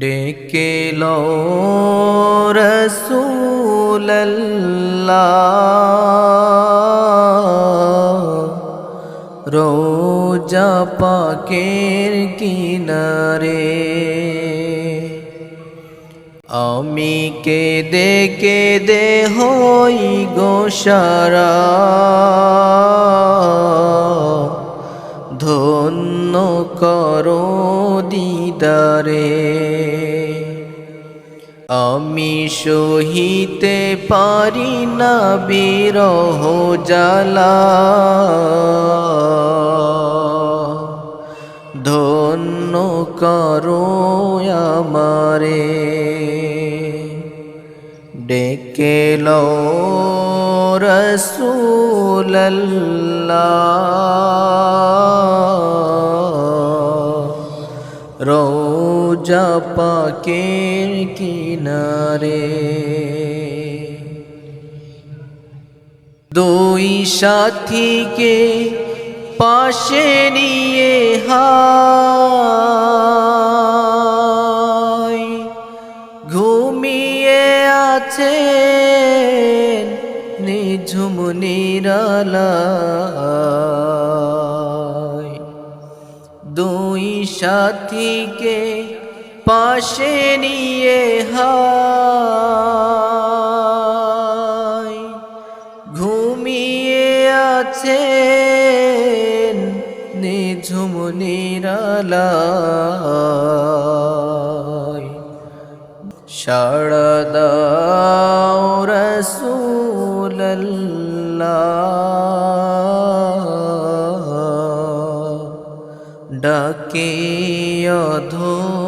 ডেকে লো রোজা পাকের কিনারে। আমি কেদে কেদে হই গোসারা ধন্য করো দিদারে। আমি সহিতে পারি না বিরহ জ্বালা। ধন্য করো আমারে। ডেকে লো রসুল্লাহ রোজা পাকের কিনারে। দুই সাথীকে পাশে নিয়ে হায় ঘুমিয়ে আছে নিঝুম নিরালায়। দুই সাথীকে পাশে নিয়ে হায় ঘুমিয়ে আছেন নিঝুম নিরালায়। রসুল্লাহ ডাকে অধম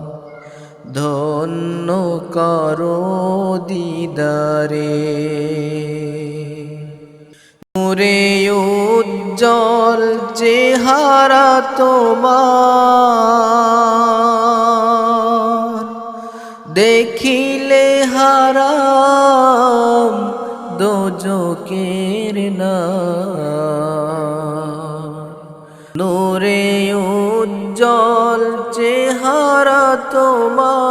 ধন্য করো দিদারে। মুরে উজ্জ্বল চেহারা তোমার। দেখিলে হারাম উজ্জ্বল চেহারা তোমার।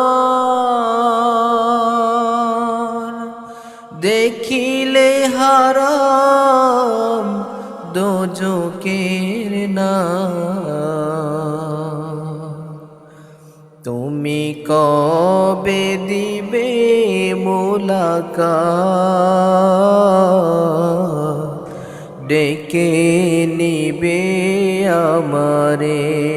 দেখিলে হারাম দোজকের না তুমি কবে দিবে মোলাকা নিবে আমারে?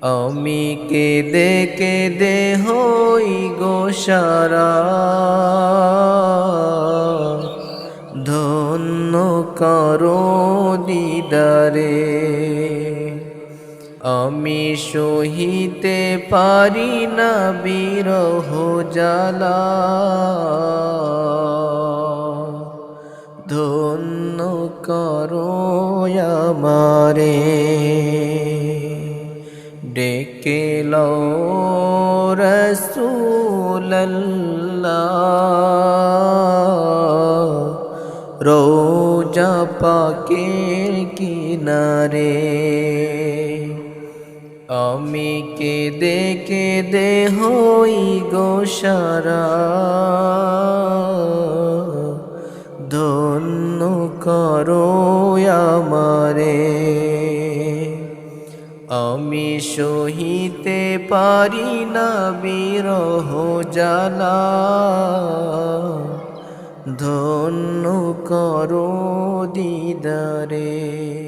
আমি কেদে কেদে হই গো সারা। ধন্য করো দিদারে। আমি সহিতে পারি না বিরহ জ্বালা। ডেকে লো রসুল্লাহ রোজা পাকের কিনারে আমি কেদে কেদে হই গো সারা। ধন্য করো আমারে। আমি সহিতে পারি না বিরহ জ্বালা। ধন্য করো দিদারে।